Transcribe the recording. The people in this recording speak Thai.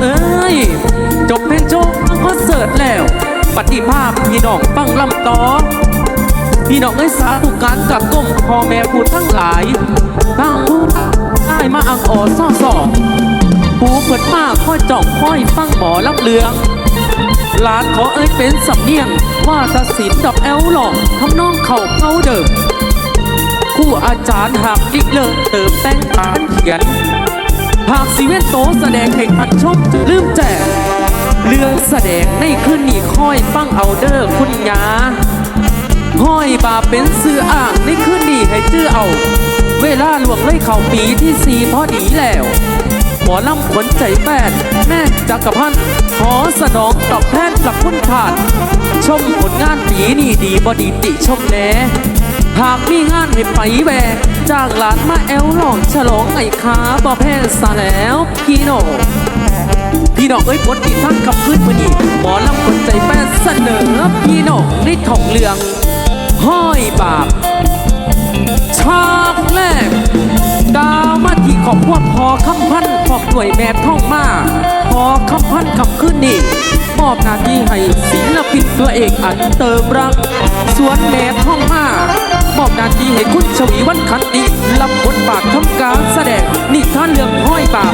เอ้ย จบเพลงโชว์ก็เสิร์ตแล้ว ปฏิภาพพี่น้องฟังลำตอพี่น้องไอ้สาธุการกับก้มคอแม่ผู้ทั้งหลายทางผู้ได้มาอังออซ่อสองผู้เปิดมากค่อยจ่องค่อยฟังหมอลำเลืองหลานขอเอ้ยเป็นสำเนียง ว่าตัสินดอกแอลหลอกทำน้องเข่าเขาเดิมคู่อาจารย์หักอีกเลิกเติมแต่งตานเขียน หากสีเวนโตแสดงแห่งอันชมจะลืมแจกเรื่องแสดงในคืนนี้ค่อยฟังเอาเด้อคุณยาห้อยบาเป็นซื้ออ่างในคืนนี้ให้จื้อเอา เวลาหลวงเลยเข่าปีที่สี่พอดีแล้วหมอลำขนใจแปดแม่จักรพันธ์ขอสนองตอบแทนกับคุณทานชมผลงานปีนี่ดีบอดีติชมแน่ หากมีงานให้ไปแวกจ้างหลานมาแอลหลองฉลองไอ้ขาบ่แพ้ซะแล้วพี่น้องพี่น้องเอ้ยผลที่ท่านขับขึ้นมานี่หมอลำคนใจแป้เสนอพี่น้องในท่องเรือง ห้อยบาปฉากแรกดาวมาที่ของพวกพอคำพันพอกหน่วยแม่ท่องมาพอคำพันคำขึ้นนี่มอบหน้าที่ให้ศิลปินตัวเอกอันเติมรัก สวนแม่ท่องมา มอบหน้าที่ให้คุณชวีวันคันติรับบทบากทำการแสดงนิท่านเรื่องห้อยปาก